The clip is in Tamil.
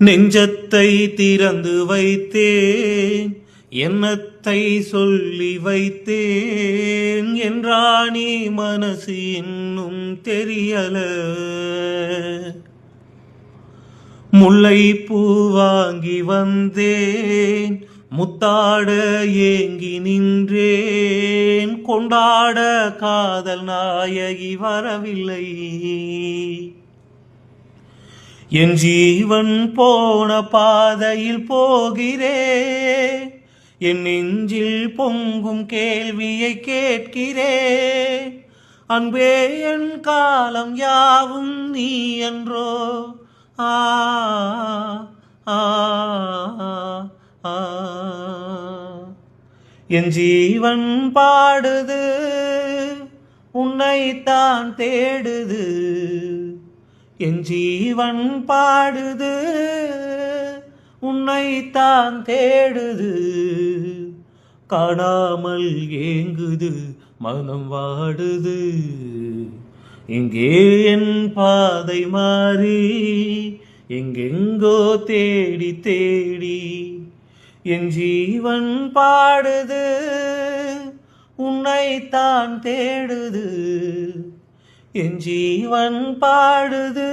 நெஞ்சத்தை திறந்து வைத்தேன் எண்ணத்தை சொல்லி வைத்தேன் என்றாணி மனசு இன்னும் தெரியல. முல்லை பூ வாங்கி வந்தேன் முத்தாட ஏங்கி நின்றேன் கொண்டாட காதல் நாயகி வரவில்லை. என் ஜீவன் போன பாதையில் போகிறே. என் நெஞ்சில் பொங்கும் கேள்வியை கேட்கிறேன் அன்பே என் காலம் யாவும் நீ என்றோ ஆ, ஆ. என் ஜீவன் பாடுது உன்னைத்தான் தேடுது. என் ஜீவன் பாடுது உன்னைத்தான் தேடுது. காணாமல் ஏங்குது மனம் வாடுது. இங்கே என் பாதை மாறி எங்கெங்கோ தேடி தேடி என் ஜீவன் பாடுது உன்னைத்தான் தேடுது. என் ஜீவன் பாடுது.